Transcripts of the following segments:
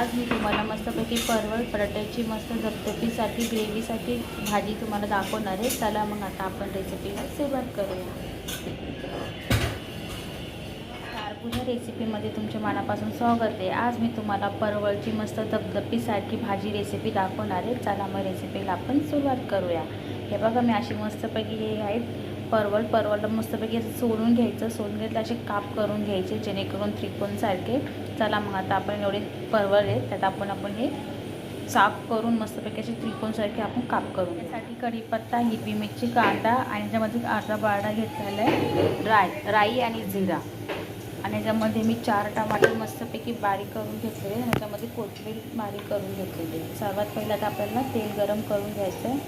आज मी तुम्हाला मस्तपैकी परवळ पराठ्याची मस्त धबधबीसाठी ग्रेव्हीसाठी भाजी तुम्हाला दाखवणार आहे. चला मग आता आपण रेसिपीला सुरुवात करूया. कारपूजा रेसिपीमध्ये तुमच्या मनापासून स्वागत आहे. आज मी तुम्हाला परवळची मस्त धबधबीसारखी भाजी रेसिपी दाखवणार आहे. चला मग रेसिपीला आपण सुरुवात करूया. हे बघा मी अशी मस्तपैकी हे आहेत. परवल परवलला मस्तपैकी असं सोलून घ्यायचं सोलून घेतलं असे काप करून घ्यायचे जेणेकरून त्रिकोणसारखे चला मग आता आपण एवढे परवल आहेत त्यात आपण आपण हे साफ करून मस्तपैकी असे त्रिकोणसारखे आपण काप करून त्यासाठी कढीपत्ता हिरवी मिरची कांदा आणि त्यामध्ये अर्धा बारडा घेतलेला आहे राय राई आणि जिरा. आणि याच्यामध्ये मी चार टमाटर मस्तपैकी बारीक करून घेतलेले आणि त्याच्यामध्ये कोथिंबीर बारीक करून घेतलेली. सर्वात पहिला आता आपल्याला तेल गरम करून घ्यायचं आहे.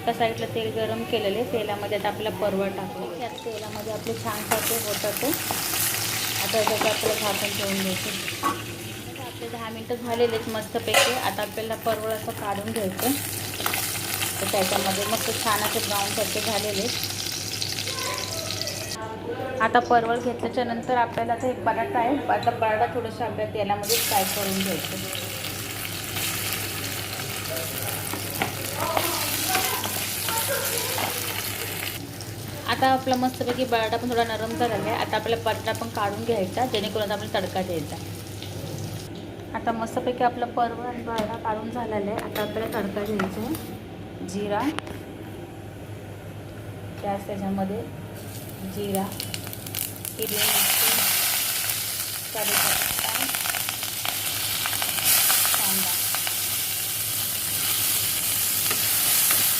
एका साईडला तेल गरम केलेले तेलामध्ये आता आपल्याला परवा टाकले त्यात तेलामध्ये आपले छान होत होतात आता त्याचं आपल्याला झाकण ठेवून घ्यायचं आता आपले दहा मिनटं झालेलेच मस्तपैकी. आता आपल्याला परवळ असं काढून घ्यायचं. तर त्याच्यामध्ये मस्त छान असे ब्राऊन सारखे झालेले आता परवळ घेतल्याच्या नंतर आपल्याला आता एक बटाटा आहे. आता बटाटा थोडंसं आपल्या तेलामध्ये फ्राय करून घ्यायचं. आता आपला मस्तपैकी बटाटा पण थोडा नरम झालेला आहे. आता आपल्याला बटाटा पण काढून घ्यायचा जेणेकरून आता आपल्याला तडका द्यायचा. आता मस्तपैकी आपला परवळ आणि बटाटा काढून झालेला आहे. आता आपल्याला तडका द्यायचा आहे. जिरा. त्याच त्याच्यामध्ये. जिरा. हिरवी मिरची कढीपत्ता कांदा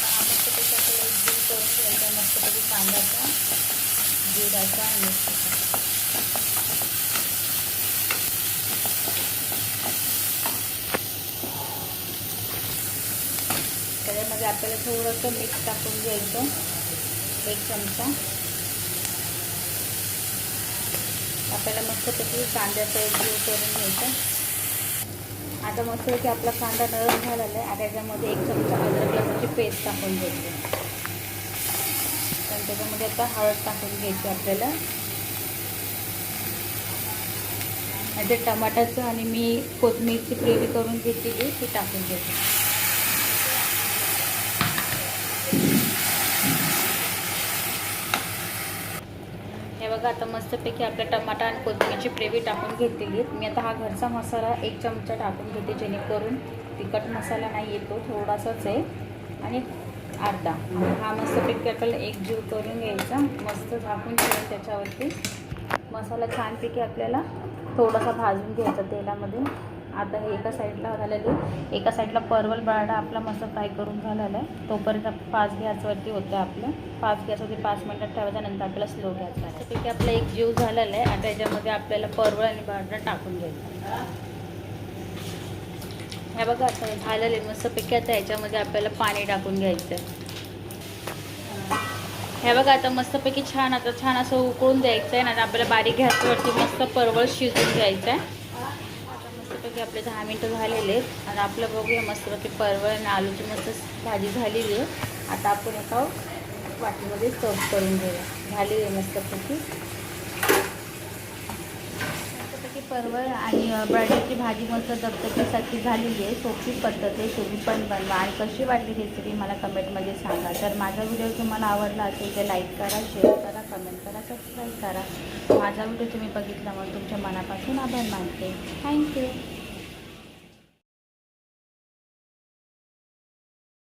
हा मस्तपैकी आपल्याला एक जीव करून घ्यायचा मस्तपैकी कांद्याचा जिराचा मिरचीचा. त्याच्यामध्ये आपल्याला थोडंसं मीठ टाकून घ्यायचं एक चमचा. आपल्याला मस्तपैकी कांद्याचा एक जीव करून घ्यायचा. आता मस्त की आपला कांदा नरम झालेला आहे. आता याच्यामध्ये एक चमचा अद्रक लसूणची पेस्ट टाकून घ्यायची आणि त्याच्यामध्ये आता हळद टाकून घ्यायची आपल्याला. आणि टमाटाचं आणि मी कोथिंबीरची ग्रेव्ही करून घेतलेली ती टाकून घ्यायची हे बघा आता मस्तपैकी आपल्या टमाटा आणि कोथिंबीरची ग्रेव्ही टाकून घेतलेली मी आता हा घरचा मसाला एक चमचा टाकून घेते जेणेकरून तिखट मसाला नाही येतो थोडासाच आहे. आणि अर्धा. हा मस्तपैकी आपल्याला एक जीव करून घ्यायचा. मस्त झाकून ठेवून त्याच्यावरती. मसाला छानपैकी आपल्याला थोडासा भाजून घ्यायचा तेलामध्ये. आता हे एका साईडला झालेलं आहे. एका साईडला परवल बटाटा आपला मस्त फ्राय करून झालेला आहे. तोपर्यंत पाच गॅसवरती होतं आपलं. पाच गॅसवरती पाच मिनटात ठेवायच्या नंतर आपल्याला स्लो गॅस आहे त्यापैकी आपला एक जीव झालेला आहे. आता याच्यामध्ये आपल्याला परवळ आणि बटाटा टाकून घ्यायचा. हे बघा आता हे झालेलं आहे. मस्तपैकी आता याच्यामध्ये आपल्याला पाणी टाकून घ्यायचं आहे हे बघा आता मस्तपैकी छान आता छान असं उकळून द्यायचं आहे आणि आपल्याला बारीक गॅसवरती मस्त परवळ शिजून घ्यायचं आहे आता मस्तपैकी आपले दहा मिनटं झालेले आहेत. आणि आपलं बघूया मस्तपैकी परवळ आणि आलूची मस्त भाजी झालेली आहे. आता आपण एका वाटीमध्ये सर्व करून घेऊया. झालेली आहे मस्तपैकी. परवळ आणि बटाट्याची भाजी मस्त दबदबीसाठी झालेली आहे सोपी पद्धत आहे तुम्ही पण बनवा. आणि कशी वाटली रेसिपी मला कमेंटमध्ये सांगा. तर माझा व्हिडिओ तुम्हाला आवडला असेल तर लाईक करा शेअर करा कमेंट करा सबस्क्राईब करा. माझा व्हिडिओ तुम्ही बघितला तुमच्या मनापासून आभार मानते. थँक्यू